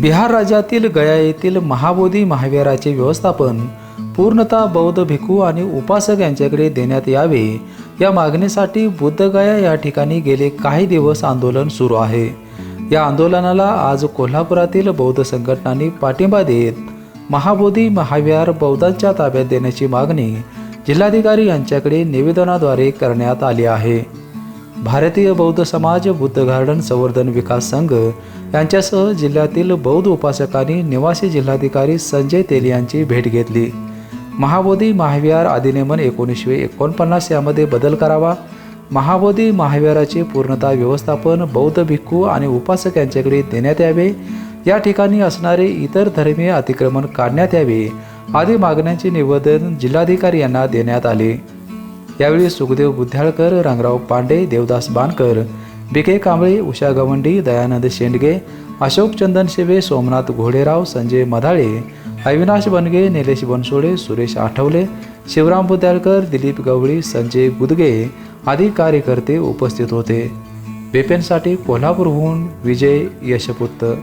बिहार राज्यातील गया येथील महाबोधी महाविहाराचे व्यवस्थापन पूर्णतः बौद्ध भिक्खू आणि उपासक यांच्याकडे देण्यात यावे. या मागणीसाठी बुद्धगया या ठिकाणी गेले काही दिवस आंदोलन सुरू आहे. या आंदोलनाला आज कोल्हापुरातील बौद्ध संघटनांनी पाठिंबा देत महाबोधी महाविहार बौद्धांच्या ताब्यात देण्याची मागणी जिल्हाधिकारी यांच्याकडे निवेदनाद्वारे करण्यात आली आहे. भारतीय बौद्ध समाज बुद्ध गार्डन संवर्धन विकास संघ यांच्यासह जिल्ह्यातील बौद्ध उपासकांनी निवासी जिल्हाधिकारी संजय तेली यांची भेट घेतली. महाबोधी महाविहार अधिनियमन एकोणीसशे एकोणपन्नास यामध्ये बदल करावा. महाबोधी महाविहाराचे पूर्णता व्यवस्थापन बौद्ध भिक्खू आणि उपासक यांच्याकडे देण्यात यावे. या ठिकाणी असणारे इतर धर्मीय अतिक्रमण काढण्यात यावे. आदी मागण्यांचे निवेदन जिल्हाधिकारी यांना देण्यात आले. यावेळी सुखदेव बुद्ध्याळकर रंगराव पांडे देवदास बानकर बिके कांबळे उषा गवंडी दयानंद शेंडगे अशोक चंदन शिवे सोमनाथ घोडेराव संजय मधाळे अविनाश बनगे निलेश बनसोडे सुरेश आठवले शिवराम बुद्ध्याळकर दिलीप गवळी संजय गुदगे आदी कार्यकर्ते उपस्थित होते. बेपेनसाठी कोल्हापूरहून विजय यशपुत्र